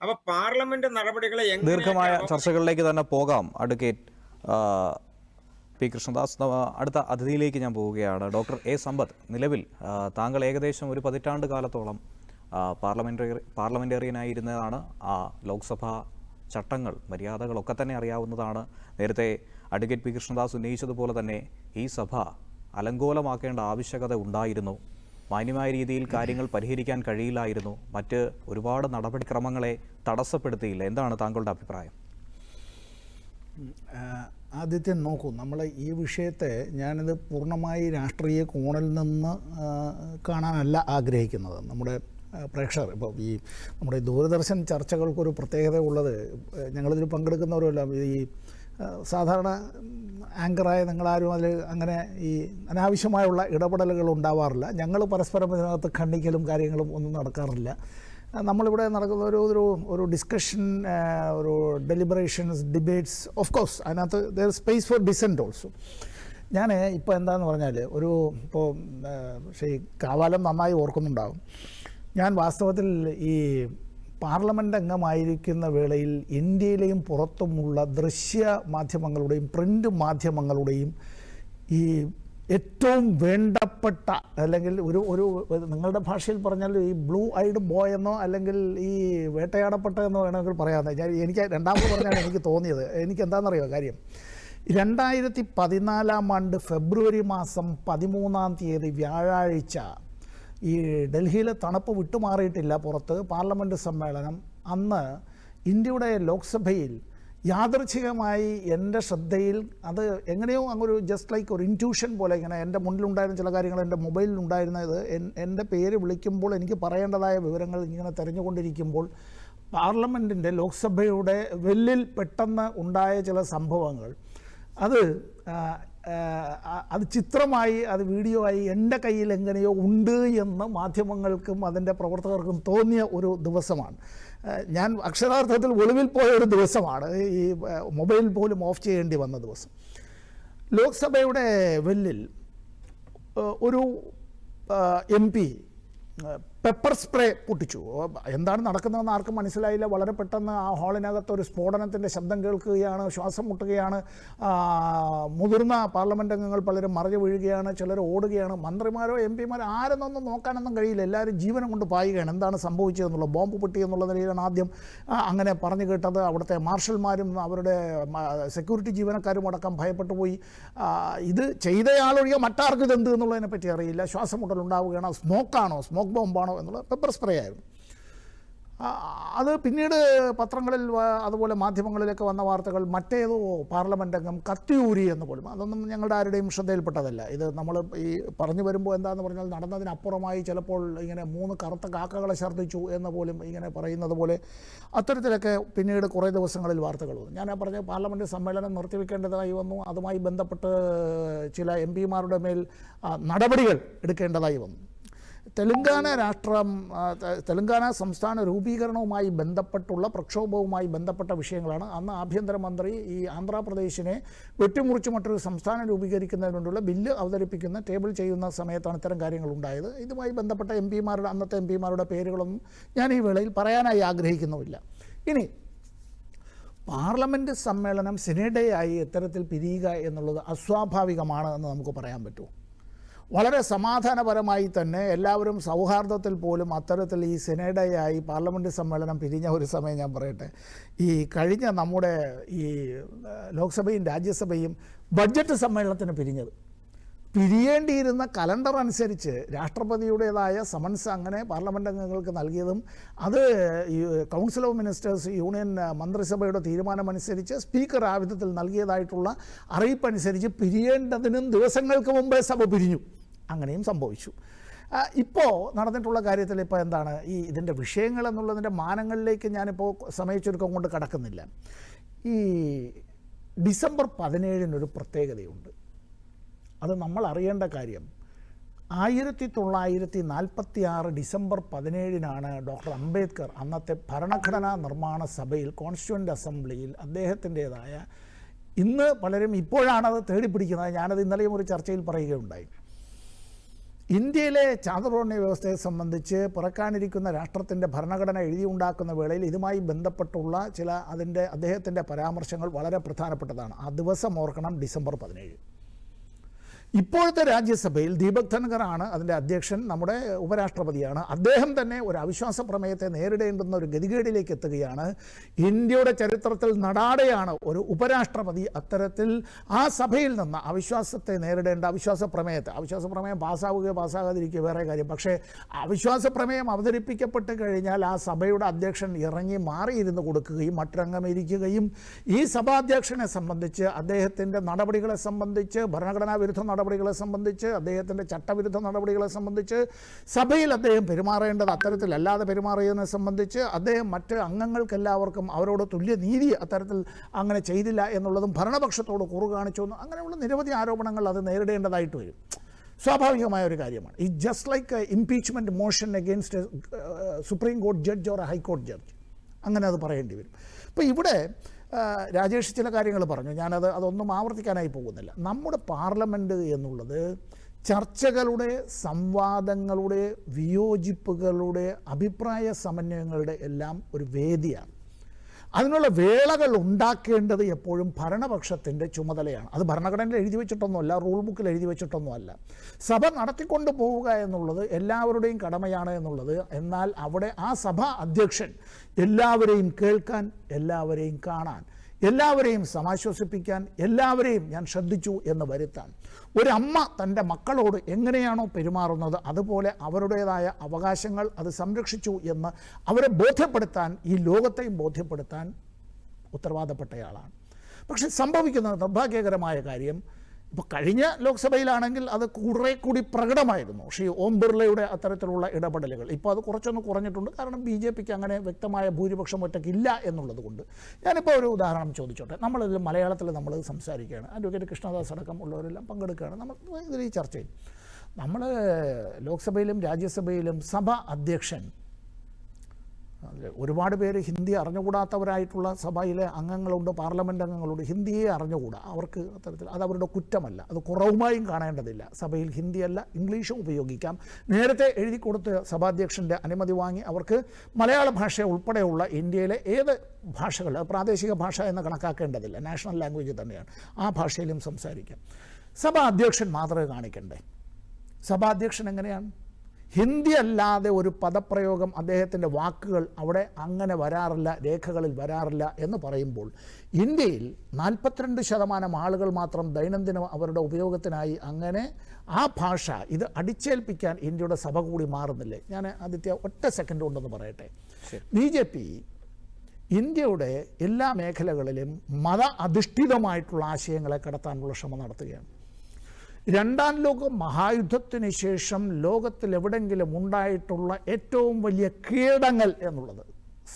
അപ്പൊ പാർലമെന്റ് നടപടികളെ ദീർഘമായ ചർച്ചകളിലേക്ക് തന്നെ പോകാം. Advocate P. കൃഷ്ണദാസ്. അടുത്ത അതിഥിയിലേക്ക് ഞാൻ പോവുകയാണ്. Doctor A. സമ്പത്ത്. നിലവിൽ താങ്കൾ ഏകദേശം ഒരു പതിറ്റാണ്ട് കാലത്തോളം പാർലമെന്ററി പാർലമെന്റേറിയനായിരുന്നതാണ് ആ ലോക്സഭാ ചട്ടങ്ങൾ മര്യാദകളൊക്കെ തന്നെ അറിയാവുന്നതാണ്. നേരത്തെ അഡ്വക്കേറ്റ് പി. കൃഷ്ണദാസ് ഉന്നയിച്ചതുപോലെ തന്നെ ഈ സഭ അലങ്കോലമാക്കേണ്ട ആവശ്യകത ഉണ്ടായിരുന്നു. മാന്യമായ രീതിയിൽ കാര്യങ്ങൾ പരിഹരിക്കാൻ കഴിയില്ലായിരുന്നു. മറ്റ് ഒരുപാട് നടപടിക്രമങ്ങളെ തടസ്സപ്പെടുത്തിയില്ല. എന്താണ് താങ്കളുടെ അഭിപ്രായം? ആദ്യത്തെ നോക്കൂ. നമ്മൾ ഈ വിഷയത്തെ ഞാനിത് പൂർണമായി രാഷ്ട്രീയ കോണിൽ നിന്ന് കാണാനല്ല ആഗ്രഹിക്കുന്നത്. നമ്മുടെ പ്രേക്ഷകർ ഇപ്പോൾ ഈ നമ്മുടെ ദൂരദർശൻ ചർച്ചകൾക്കൊരു പ്രത്യേകത ഉള്ളത് ഞങ്ങളിതിൽ പങ്കെടുക്കുന്നവരെല്ലാം ഈ സാധാരണ ആങ്കറായ നിങ്ങളാരും അതിൽ അങ്ങനെ ഈ അനാവശ്യമായുള്ള ഇടപെടലുകൾ ഉണ്ടാവാറില്ല. ഞങ്ങൾ പരസ്പരം ഇതിനകത്ത് ഖണ്ഡിക്കലും കാര്യങ്ങളും ഒന്നും നടക്കാറില്ല. നമ്മളിവിടെ നടക്കുന്ന ഒരു ഒരു ഒരു ഡിസ്കഷൻ ഒരു ഡെലിബറേഷൻസ് ഡിബേറ്റ്സ് ഓഫ് കോഴ്സ് അതിനകത്ത് there space for dissent also ഞാൻ ഇപ്പോൾ എന്താന്ന് പറഞ്ഞാൽ ഒരു ഇപ്പോൾ പക്ഷേ കാവാലം നന്നായി ഓർക്കുന്നുണ്ടാകും ഞാൻ വാസ്തവത്തിൽ ഈ പാർലമെന്റ് അംഗമായിരിക്കുന്ന വേളയിൽ ഇന്ത്യയിലെയും പുറത്തുമുള്ള ദൃശ്യ മാധ്യമങ്ങളുടെയും പ്രിന്റ് മാധ്യമങ്ങളുടെയും ഈ ഏറ്റവും വേണ്ടപ്പെട്ട അല്ലെങ്കിൽ ഒരു ഒരു നിങ്ങളുടെ ഭാഷയിൽ പറഞ്ഞാൽ ഈ ബ്ലൂ ഐഡ് ബോയ് എന്നോ അല്ലെങ്കിൽ ഈ വേട്ടയാടപ്പെട്ട എന്നോ വേണമെങ്കിൽ പറയാതെ ഞാൻ എനിക്ക് രണ്ടാമത് പറഞ്ഞാണ് എനിക്ക് തോന്നിയത്. എനിക്ക് എന്താണെന്നറിയോ കാര്യം? രണ്ടായിരത്തി പതിനാലാം ആണ്ട് ഫെബ്രുവരി മാസം പതിമൂന്നാം തീയതി വ്യാഴാഴ്ച ഈ ഡൽഹിയിലെ തണുപ്പ് വിട്ടുമാറിയിട്ടില്ല പുറത്ത് പാർലമെന്റ് സമ്മേളനം. അന്ന് ഇന്ത്യയുടെ ലോക്സഭയിൽ യാദർച്ഛികമായി എന്റെ ശ്രദ്ധയിൽ അത് എങ്ങനെയോ അങ്ങൊരു ജസ്റ്റ് ലൈക്ക് ഒരു ഇന്റ്യൂഷൻ പോലെ ഇങ്ങനെ എന്റെ മുന്നിലുണ്ടായിരുന്ന ചില കാര്യങ്ങൾ എന്റെ മൊബൈലിലുണ്ടായിരുന്നത് എൻ- എന്റെ പേര് വിളിക്കുമ്പോൾ എനിക്ക് പറയേണ്ടതായ വിവരങ്ങൾ ഇങ്ങനെ തിരഞ്ഞുകൊണ്ടിരിക്കുമ്പോൾ പാർലമെന്റിന്റെ ലോക്സഭയുടെ വെല്ലിൽ പെട്ടെന്ന് ഉണ്ടായ ചില സംഭവങ്ങൾ. അത് അത് ചിത്രമായി അത് വീഡിയോ ആയി എന്റെ കയ്യിൽ എങ്ങനെയോ ഉണ്ട് എന്ന് മാധ്യമങ്ങൾക്കും അതിന്റെ പ്രവർത്തകർക്കും തോന്നിയ ഒരു ദിവസമാണ്. ഞാൻ അക്ഷരാർത്ഥത്തിൽ ഒളിവിൽ പോയ ഒരു ദിവസമാണ്. ഈ മൊബൈൽ പോലും ഓഫ് ചെയ്യേണ്ടി വന്ന ദിവസം. ലോക്സഭയുടെ വെല്ലിൽ ഒരു എം പി പെപ്പർ സ്പ്രേ പൊട്ടിച്ചു. എന്താണ് നടക്കുന്നതെന്ന് ആർക്കും മനസ്സിലായില്ല. വളരെ പെട്ടെന്ന് ആ ഹാളിനകത്ത് ഒരു സ്ഫോടനത്തിന്റെ ശബ്ദം കേൾക്കുകയാണ് ശ്വാസം മുട്ടുകയാണ്. മുതിർന്ന പാർലമെന്റ് അംഗങ്ങൾ പലരും മറിഞ്ഞു വീഴുകയാണ് ചിലർ ഓടുകയാണ്. മന്ത്രിമാരോ എം പിമാരോ ആരെന്നൊന്നും നോക്കാനൊന്നും കഴിയില്ല. എല്ലാവരും ജീവനം കൊണ്ട് പായുകയാണ്. എന്താണ് സംഭവിച്ചതെന്നുള്ളത് ബോംബ് പൊട്ടി എന്നുള്ള നിലയിലാണ് ആദ്യം അങ്ങനെ പറഞ്ഞു കേട്ടത്. അവിടുത്തെ മാർഷൽമാരും അവരുടെ സെക്യൂരിറ്റി ജീവനക്കാരും അടക്കം ഭയപ്പെട്ടു പോയി. ഇത് ചെയ്തയാളൊഴികെ മറ്റാർക്കും ഇത് എന്ത് എന്നുള്ളതിനെ പറ്റി അറിയില്ല. ശ്വാസം മുട്ടൽ ഉണ്ടാവുകയാണ് സ്മോക്കാണോ? സ്മോക്ക് ബോംബാണോ? എന്നുള്ളത് പെപ്പർ സ്പ്രേ ആയിരുന്നു. അത് പിന്നീട് പത്രങ്ങളിൽ അതുപോലെ മാധ്യമങ്ങളിലൊക്കെ വന്ന വാർത്തകൾ മറ്റേതോ പാർലമെന്റ് അംഗം കത്തിയൂരി എന്ന് പോലും അതൊന്നും ഞങ്ങളുടെ ആരുടെയും ശ്രദ്ധയിൽപ്പെട്ടതല്ല. ഇത് നമ്മൾ ഈ പറഞ്ഞു വരുമ്പോൾ എന്താണെന്ന് പറഞ്ഞാൽ നടന്നതിനപ്പുറമായി ചിലപ്പോൾ ഇങ്ങനെ മൂന്ന് കറുത്ത കാക്കകളെ ഛർദ്ദിച്ചു എന്ന് പോലും ഇങ്ങനെ പറയുന്നത് പോലെ അത്തരത്തിലൊക്കെ പിന്നീട് കുറേ ദിവസങ്ങളിൽ വാർത്തകൾ വന്നു. ഞാൻ പറഞ്ഞ പാർലമെന്റ് സമ്മേളനം നിർത്തിവെക്കേണ്ടതായി വന്നു. അതുമായി ബന്ധപ്പെട്ട് ചില എം പിമാരുടെ മേൽ നടപടികൾ എടുക്കേണ്ടതായി വന്നു. തെലുങ്കാന രാഷ്ട്രം തെലുങ്കാന സംസ്ഥാന രൂപീകരണവുമായി ബന്ധപ്പെട്ടുള്ള പ്രക്ഷോഭവുമായി ബന്ധപ്പെട്ട വിഷയങ്ങളാണ്. അന്ന് ആഭ്യന്തരമന്ത്രി ഈ ആന്ധ്രാപ്രദേശിനെ വെട്ടിമുറിച്ച് മറ്റൊരു സംസ്ഥാനം രൂപീകരിക്കുന്നതിന് വേണ്ടിയുള്ള ബില്ല് അവതരിപ്പിക്കുന്ന ടേബിൾ ചെയ്യുന്ന സമയത്താണ് ഇത്തരം കാര്യങ്ങൾ ഉണ്ടായത് ഇതുമായി ബന്ധപ്പെട്ട എം പിമാരുടെ അന്നത്തെ എം പിമാരുടെ പേരുകളൊന്നും ഞാൻ ഈ വേളയിൽ പറയാനായി ആഗ്രഹിക്കുന്നുമില്ല. ഇനി പാർലമെന്റ് സമ്മേളനം സിനിഡയായി ഇത്തരത്തിൽ പിരിയുക എന്നുള്ളത് അസ്വാഭാവികമാണ് എന്ന് നമുക്ക് പറയാൻ പറ്റുമോ? വളരെ സമാധാനപരമായി തന്നെ എല്ലാവരും സൗഹാർദ്ദത്തിൽ പോലും അത്തരത്തിൽ ഈ സെനേഡയായി പാർലമെന്റ് സമ്മേളനം പിരിഞ്ഞ ഒരു സമയം ഞാൻ പറയട്ടെ. ഈ കഴിഞ്ഞ നമ്മുടെ ഈ ലോക്സഭയും രാജ്യസഭയും ബഡ്ജറ്റ് സമ്മേളനത്തിന് പിരിഞ്ഞത്. പിരിയേണ്ടിയിരുന്ന കലണ്ടർ അനുസരിച്ച് രാഷ്ട്രപതിയുടേതായ സമൻസ് അങ്ങനെ പാർലമെന്റ് അംഗങ്ങൾക്ക് നൽകിയതും അത് കൗൺസിൽ ഓഫ് മിനിസ്റ്റേഴ്സ് യൂണിയൻ മന്ത്രിസഭയുടെ തീരുമാനമനുസരിച്ച് സ്പീക്കർ ആവിധത്തിൽ വിധത്തിൽ നൽകിയതായിട്ടുള്ള അറിയിപ്പനുസരിച്ച് പിരിയേണ്ടതിനും ദിവസങ്ങൾക്ക് മുമ്പേ സഭ പിരിഞ്ഞു. അങ്ങനെയും സംഭവിച്ചു. ഇപ്പോൾ നടന്നിട്ടുള്ള കാര്യത്തിൽ ഇപ്പോൾ എന്താണ്? ഈ ഇതിന്റെ വിഷയങ്ങൾ എന്നുള്ളതിന്റെ മാനങ്ങളിലേക്ക് ഞാനിപ്പോൾ സമയച്ചുരുക്കം കൊണ്ട് കടക്കുന്നില്ല. ഈ ഡിസംബർ പതിനേഴിനൊരു പ്രത്യേകതയുണ്ട്. അത് നമ്മൾ അറിയേണ്ട കാര്യം. ആയിരത്തി തൊള്ളായിരത്തി നാൽപ്പത്തി ആറ് ഡിസംബർ പതിനേഴിനാണ് ഡോക്ടർ അംബേദ്കർ അന്നത്തെ ഭരണഘടനാ നിർമ്മാണ സഭയിൽ കോൺസ്റ്റിറ്റ്യൂന്റ് അസംബ്ലിയിൽ അദ്ദേഹത്തിന്റേതായ ഇന്ന് പലരും ഇപ്പോഴാണത് തേടിപ്പിടിക്കുന്നത്. ഞാനത് ഇന്നലെയും ഒരു ചർച്ചയിൽ പറയുകയുണ്ടായി. ഇന്ത്യയിലെ ചാതുർവർണ വ്യവസ്ഥയെ സംബന്ധിച്ച് പിറക്കാനിരിക്കുന്ന രാഷ്ട്രത്തിന്റെ ഭരണഘടന എഴുതിയുണ്ടാക്കുന്ന വേളയിൽ ഇതുമായി ബന്ധപ്പെട്ടുള്ള ചില അതിന്റെ അദ്ദേഹത്തിന്റെ പരാമർശങ്ങൾ വളരെ പ്രധാനപ്പെട്ടതാണ്. ആ ദിവസം ഓർക്കണം ഡിസംബർ പതിനേഴ്. ഇപ്പോഴത്തെ രാജ്യസഭയിൽ ദീപക് ധൻഖറാണ് അതിന്റെ അധ്യക്ഷൻ നമ്മുടെ ഉപരാഷ്ട്രപതിയാണ്. അദ്ദേഹം തന്നെ ഒരു അവിശ്വാസ പ്രമേയത്തെ നേരിടേണ്ടുന്ന ഒരു ഗതികേടിലേക്ക് എത്തുകയാണ്. ഇന്ത്യയുടെ ചരിത്രത്തിൽ നടാടെയാണ് ഒരു ഉപരാഷ്ട്രപതി അത്തരത്തിൽ ആ സഭയിൽ നിന്ന് അവിശ്വാസത്തെ നേരിടേണ്ട അവിശ്വാസ പ്രമേയത്തെ അവിശ്വാസ പ്രമേയം പാസ്സാവുകയോ പാസ്സാകാതിരിക്കുകയോ വേറെ കാര്യം. പക്ഷേ അവിശ്വാസ പ്രമേയം അവതരിപ്പിക്കപ്പെട്ട് കഴിഞ്ഞാൽ ആ സഭയുടെ അധ്യക്ഷൻ ഇറങ്ങി മാറിയിരുന്ന് കൊടുക്കുകയും മറ്റൊരംഗം ഇരിക്കുകയും ഈ സഭാധ്യക്ഷനെ സംബന്ധിച്ച് അദ്ദേഹത്തിന്റെ നടപടികളെ സംബന്ധിച്ച് ഭരണഘടനാ വിരുദ്ധ നടപടികളെ സംബന്ധിച്ച് അദ്ദേഹത്തിന്റെ ചട്ടവിരുദ്ധ നടപടികളെ സംബന്ധിച്ച് സഭയിൽ അദ്ദേഹം പെരുമാറേണ്ടത് അത്തരത്തിലല്ലാതെ പെരുമാറിയതിനെ സംബന്ധിച്ച് അദ്ദേഹം മറ്റ് അംഗങ്ങൾക്കെല്ലാവർക്കും അവരോട് തുല്യ നീതി അത്തരത്തിൽ അങ്ങനെ ചെയ്തില്ല എന്നുള്ളതും ഭരണപക്ഷത്തോട് കുറു കാണിച്ചു എന്നും അങ്ങനെയുള്ള നിരവധി ആരോപണങ്ങൾ അത് നേരിടേണ്ടതായിട്ട് വരും. സ്വാഭാവികമായ ഒരു കാര്യമാണ്. It just like impeachment motion against supreme court judge or ഹൈക്കോടതി ജഡ്ജ് അങ്ങനെ അത് പറയേണ്ടി വരും. അപ്പോൾ ഇവിടെ രാജേഷ് ചില കാര്യങ്ങൾ പറഞ്ഞു. ഞാനത് അതൊന്നും ആവർത്തിക്കാനായി പോകുന്നില്ല. നമ്മുടെ പാർലമെന്റ് എന്നുള്ളത് ചർച്ചകളുടെ സംവാദങ്ങളുടെ വിയോജിപ്പുകളുടെ അഭിപ്രായ സമന്വയങ്ങളുടെ എല്ലാം ഒരു വേദിയാണ്. അതിനുള്ള വേളകൾ ഉണ്ടാക്കേണ്ടത് എപ്പോഴും ഭരണപക്ഷത്തിന്റെ ചുമതലയാണ്. അത് ഭരണഘടനയിൽ എഴുതി വെച്ചിട്ടൊന്നുമല്ല റൂൾ ബുക്കിൽ എഴുതി വെച്ചിട്ടൊന്നുമല്ല. സഭ നടത്തിക്കൊണ്ട് പോവുക എന്നുള്ളത് എല്ലാവരുടെയും കടമയാണ് എന്നുള്ളത്. എന്നാൽ അവിടെ ആ സഭ അധ്യക്ഷൻ എല്ലാവരെയും കേൾക്കാൻ എല്ലാവരെയും കാണാൻ എല്ലാവരെയും സമാശ്വസിപ്പിക്കാൻ എല്ലാവരെയും ഞാൻ ശ്രദ്ധിച്ചു എന്ന് വരുത്താൻ. അമ്മ തന്റെ മക്കളോട് എങ്ങനെയാണോ പെരുമാറുന്നത് അതുപോലെ അവരുടേതായ അവകാശങ്ങൾ അത് സംരക്ഷിച്ചു എന്ന് അവരെ ബോധ്യപ്പെടുത്താൻ ഈ ലോകത്തെയും ബോധ്യപ്പെടുത്താൻ ഉത്തരവാദപ്പെട്ടയാളാണ്. പക്ഷെ സംഭവിക്കുന്ന നിർഭാഗ്യകരമായ കാര്യം ഇപ്പോൾ കഴിഞ്ഞ ലോക്സഭയിലാണെങ്കിൽ അത് കുറേ കൂടി പ്രകടമായിരുന്നു. ശ്രീ ഓം ബിർളയുടെ അത്തരത്തിലുള്ള ഇടപെടലുകൾ. ഇപ്പോൾ അത് കുറച്ചൊന്ന് കുറഞ്ഞിട്ടുണ്ട്. കാരണം ബി ജെ പിക്ക് അങ്ങനെ വ്യക്തമായ ഭൂരിപക്ഷം ഒറ്റയ്ക്കില്ല എന്നുള്ളത് കൊണ്ട് ഞാനിപ്പോൾ ഒരു ഉദാഹരണം ചോദിച്ചോട്ടെ. നമ്മളിതിൽ മലയാളത്തിൽ നമ്മൾ സംസാരിക്കുകയാണ്. അഡ്വക്കേറ്റ് കൃഷ്ണദാസ് അടക്കം ഉള്ളവരെല്ലാം പങ്കെടുക്കുകയാണ്. നമ്മൾ ഇതിൽ ഈ ചർച്ചയിൽ. നമ്മൾ ലോക്സഭയിലും രാജ്യസഭയിലും സഭ അധ്യക്ഷൻ ഒരുപാട് പേര് ഹിന്ദി അറിഞ്ഞുകൂടാത്തവരായിട്ടുള്ള സഭയിലെ അംഗങ്ങളുണ്ട് പാർലമെന്റ് അംഗങ്ങളുണ്ട്. ഹിന്ദിയെ അറിഞ്ഞുകൂടാ. അവർക്ക് അത്തരത്തിൽ അത് അവരുടെ കുറ്റമല്ല. അത് കുറവുമായും കാണേണ്ടതില്ല. സഭയിൽ ഹിന്ദിയല്ല ഇംഗ്ലീഷും ഉപയോഗിക്കാം. നേരത്തെ എഴുതി കൊടുത്ത് സഭാധ്യക്ഷന്റെ അനുമതി വാങ്ങി അവർക്ക് മലയാള ഭാഷ ഉൾപ്പെടെയുള്ള ഇന്ത്യയിലെ ഏത് ഭാഷകൾ പ്രാദേശിക ഭാഷ എന്ന് കണക്കാക്കേണ്ടതില്ല. നാഷണൽ ലാംഗ്വേജ് തന്നെയാണ്. ആ ഭാഷയിലും സംസാരിക്കാം. സഭാ അധ്യക്ഷൻ മാത്രമേ കാണിക്കണ്ടേ? സഭാധ്യക്ഷൻ എങ്ങനെയാണ്? ഹിന്ദി അല്ലാതെ ഒരു പദപ്രയോഗം അദ്ദേഹത്തിന്റെ വാക്കുകൾ അവിടെ അങ്ങനെ വരാറില്ല രേഖകളിൽ വരാറില്ല എന്ന് പറയുമ്പോൾ ഇന്ത്യയിൽ നാൽപ്പത്തിരണ്ട് ശതമാനം ആളുകൾ മാത്രം ദൈനംദിനം അവരുടെ ഉപയോഗത്തിനായി അങ്ങനെ ആ ഭാഷ ഇത് അടിച്ചേൽപ്പിക്കാൻ ഇന്ത്യയുടെ സഭ കൂടി മാറുന്നില്ലേ? ഞാൻ ആദിത്യ ഒറ്റ സെക്കൻഡ് കൊണ്ടൊന്ന് പറയട്ടെ. ബി ജെ പി ഇന്ത്യയുടെ എല്ലാ മേഖലകളിലും മത അധിഷ്ഠിതമായിട്ടുള്ള ആശയങ്ങളെ കടത്താനുള്ള ശ്രമം നടത്തുകയാണ്. രണ്ടാം ലോക മഹായുദ്ധത്തിന് ശേഷം ലോകത്തിൽ എവിടെങ്കിലും ഉണ്ടായിട്ടുള്ള ഏറ്റവും വലിയ കീഴടങ്ങൽ എന്നുള്ളത്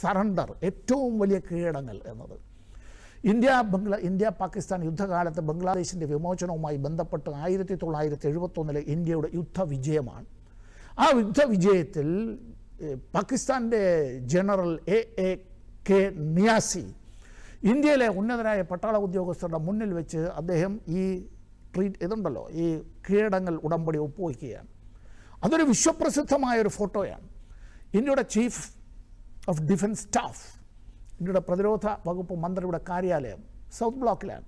സറണ്ടർ ഏറ്റവും വലിയ കീഴടങ്ങൽ എന്നത്. ഇന്ത്യ ബംഗ്ലാ ഇന്ത്യ പാകിസ്ഥാൻ യുദ്ധകാലത്ത് ബംഗ്ലാദേശിന്റെ വിമോചനവുമായി ബന്ധപ്പെട്ട് ആയിരത്തി തൊള്ളായിരത്തി എഴുപത്തൊന്നിലെ ഇന്ത്യയുടെ യുദ്ധവിജയമാണ്. ആ യുദ്ധവിജയത്തിൽ പാകിസ്ഥാന്റെ general A A K Niazi ഇന്ത്യയിലെ ഉന്നതരായ പട്ടാള ഉദ്യോഗസ്ഥരുടെ മുന്നിൽ വെച്ച് അദ്ദേഹം ഈ ട്രീറ്റ് ഇതുണ്ടല്ലോ ഈ കീഴടങ്ങൽ ഉടമ്പടി ഒപ്പുവയ്ക്കുകയാണ്. അതൊരു വിശ്വപ്രസിദ്ധമായ ഒരു ഫോട്ടോയാണ്. ഇന്ത്യയുടെ ചീഫ് ഓഫ് ഡിഫൻസ് സ്റ്റാഫ് ഇന്ത്യയുടെ പ്രതിരോധ വകുപ്പ് മന്ത്രിയുടെ കാര്യാലയം സൗത്ത് ബ്ലോക്കിലാണ്.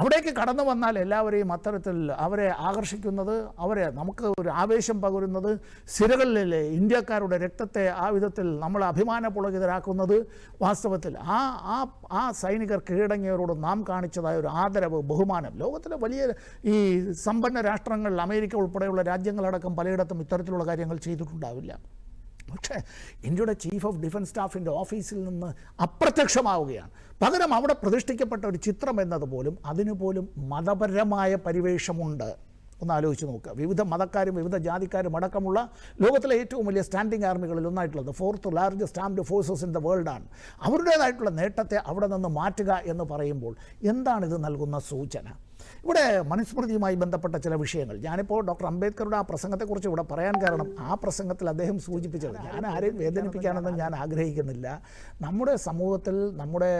അവിടേക്ക് കടന്നു വന്നാൽ എല്ലാവരെയും അത്തരത്തിൽ അവരെ ആകർഷിക്കുന്നത് അവരെ നമുക്ക് ഒരു ആവേശം പകരുന്നത് സിരകളിലെ ഇന്ത്യക്കാരുടെ രക്തത്തെ ആ വിധത്തിൽ നമ്മൾ അഭിമാനപുളകിതരാക്കുന്നത് വാസ്തവത്തിൽ ആ ആ ആ സൈനികർ കീഴടങ്ങിയവരോട് നാം കാണിച്ചതായ ഒരു ആദരവ് ബഹുമാനം. ലോകത്തിലെ വലിയ ഈ സമ്പന്ന രാഷ്ട്രങ്ങളിൽ അമേരിക്ക ഉൾപ്പെടെയുള്ള രാജ്യങ്ങളടക്കം പലയിടത്തും ഇത്തരത്തിലുള്ള കാര്യങ്ങൾ ചെയ്തിട്ടുണ്ടാവില്ല. പക്ഷേ ഇന്ത്യയുടെ ചീഫ് ഓഫ് ഡിഫൻസ് സ്റ്റാഫിന്റെ ഓഫീസിൽ നിന്ന് അപ്രത്യക്ഷമാവുകയാണ്. പകരം അവിടെ പ്രതിഷ്ഠിക്കപ്പെട്ട ഒരു ചിത്രം എന്നതുപോലും അതിനുപോലും മതപരമായ പരിവേഷമുണ്ട്. ഒന്ന് ആലോചിച്ച് നോക്കുക. വിവിധ മതക്കാരും വിവിധ ജാതിക്കാരും അടക്കമുള്ള ലോകത്തിലെ ഏറ്റവും വലിയ സ്റ്റാൻഡിങ് ആർമികളിൽ ഒന്നായിട്ടുള്ളത് fourth largest armed forces in the വേൾഡാണ് അവരുടേതായിട്ടുള്ള നേട്ടത്തെ അവിടെ നിന്ന് മാറ്റുക എന്ന് പറയുമ്പോൾ എന്താണ് ഇത് നൽകുന്ന സൂചന? ഇവിടെ മനുസ്മൃതിയുമായി ബന്ധപ്പെട്ട ചില വിഷയങ്ങൾ. ഞാനിപ്പോൾ ഡോക്ടർ അംബേദ്കറുടെ ആ പ്രസംഗത്തെക്കുറിച്ച് ഇവിടെ പറയാൻ കാരണം ആ പ്രസംഗത്തിൽ അദ്ദേഹം സൂചിപ്പിച്ചത് ഞാൻ ആരെയും വേദനിപ്പിക്കാനൊന്നും ഞാൻ ആഗ്രഹിക്കുന്നില്ല. നമ്മുടെ സമൂഹത്തിൽ നമ്മുടെ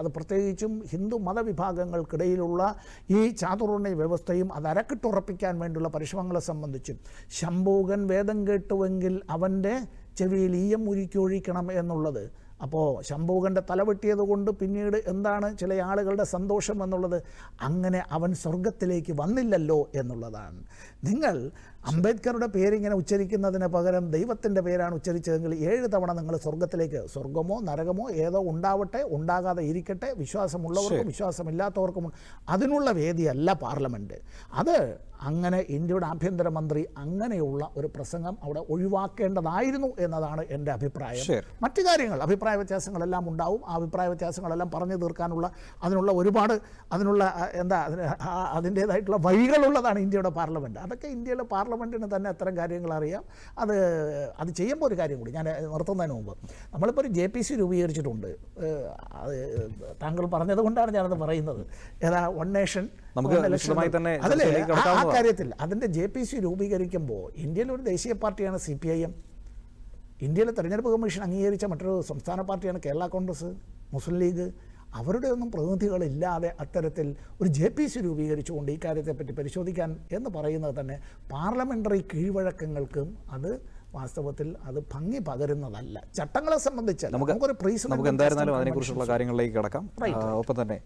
അത് പ്രത്യേകിച്ചും ഹിന്ദു മതവിഭാഗങ്ങൾക്കിടയിലുള്ള ഈ ചാതുർണ വ്യവസ്ഥയും അത് അരക്കിട്ടുറപ്പിക്കാൻ വേണ്ടിയുള്ള പരിശ്രമങ്ങളെ സംബന്ധിച്ചും ശംഭൂകൻ വേദം കേട്ടുവെങ്കിൽ അവന്റെ ചെവിയിൽ ഈയം ഉരുക്കൊഴിക്കണം എന്നുള്ളത് അപ്പോൾ ശംഭൂകന്റെ തലവെട്ടിയത് കൊണ്ട് പിന്നീട് എന്താണ് ചില ആളുകളുടെ സന്തോഷം എന്നുള്ളത്? അങ്ങനെ അവൻ സ്വർഗത്തിലേക്ക് വന്നില്ലല്ലോ എന്നുള്ളതാണ്. നിങ്ങൾ അംബേദ്കറുടെ പേരിങ്ങനെ ഉച്ചരിക്കുന്നതിന് പകരം ദൈവത്തിന്റെ പേരാണ് ഉച്ചരിച്ചതെങ്കിൽ ഏഴ് തവണ നിങ്ങൾ സ്വർഗത്തിലേക്ക് സ്വർഗമോ നരകമോ ഏതോ ഉണ്ടാവട്ടെ ഉണ്ടാകാതെ ഇരിക്കട്ടെ വിശ്വാസമുള്ളവർക്കും വിശ്വാസമില്ലാത്തവർക്കും അതിനുള്ള വേദിയല്ല പാർലമെന്റ് അത് അങ്ങനെ ഇന്ത്യയുടെ ആഭ്യന്തരമന്ത്രി അങ്ങനെയുള്ള ഒരു പ്രസംഗം അവിടെ ഒഴിവാക്കേണ്ടതായിരുന്നു എന്നതാണ് എന്റെ അഭിപ്രായം. മറ്റു കാര്യങ്ങൾ അഭിപ്രായ വ്യത്യാസങ്ങളെല്ലാം ഉണ്ടാവും. ആ അഭിപ്രായ വ്യത്യാസങ്ങളെല്ലാം പറഞ്ഞു തീർക്കാനുള്ള അതിനുള്ള ഒരുപാട് അതിനുള്ള എന്താ അതിന്റേതായിട്ടുള്ള വഴികളുള്ളതാണ് ഇന്ത്യയുടെ പാർലമെന്റ് അതൊക്കെ ഇന്ത്യയുടെ ഇന്ത്യയിലെ പാർലമെന്റിന് തന്നെ അത്തരം കാര്യങ്ങൾ അറിയാം. അത് അത് ചെയ്യുമ്പോൾ ഒരു കാര്യം കൂടി ഞാൻ നിർത്തുന്നതിന് മുമ്പ്. നമ്മളിപ്പോൾ ഒരു ജെ പി സി രൂപീകരിച്ചിട്ടുണ്ട്. അത് താങ്കൾ പറഞ്ഞത് കൊണ്ടാണ് ഞാനത് പറയുന്നത്. ഏതാ വൺ നേഷൻ നമുക്ക് തന്നെ അതല്ലേ? ആ-. കാര്യത്തിൽ അതിന്റെ ജെ പി സി രൂപീകരിക്കുമ്പോൾ ഇന്ത്യയിൽ ഒരു ദേശീയ പാർട്ടിയാണ് സി പി ഐ എം. ഇന്ത്യയിലെ തെരഞ്ഞെടുപ്പ് കമ്മീഷൻ അംഗീകരിച്ച മറ്റൊരു സംസ്ഥാന പാർട്ടിയാണ് കേരള കോൺഗ്രസ് മുസ്ലിം ലീഗ്. അവരുടെ ഒന്നും പ്രതിനിധികളില്ലാതെ അത്തരത്തിൽ ഒരു ജെ പി സി രൂപീകരിച്ചുകൊണ്ട് ഈ കാര്യത്തെപ്പറ്റി പരിശോധിക്കാൻ എന്ന് പറയുന്നത് തന്നെ പാർലമെന്ററി കീഴ്വഴക്കങ്ങൾക്കും അത് വാസ്തവത്തിൽ അത് ഭംഗി പകരുന്നതല്ല. ചട്ടങ്ങളെ സംബന്ധിച്ച് നമുക്ക് നമുക്കൊരു പ്രീസ് നമുക്ക് എന്തായിരുന്നാലും അതിനെക്കുറിച്ചുള്ള കാര്യങ്ങളിലേക്ക് കിടക്കാം. ഒപ്പം തന്നെ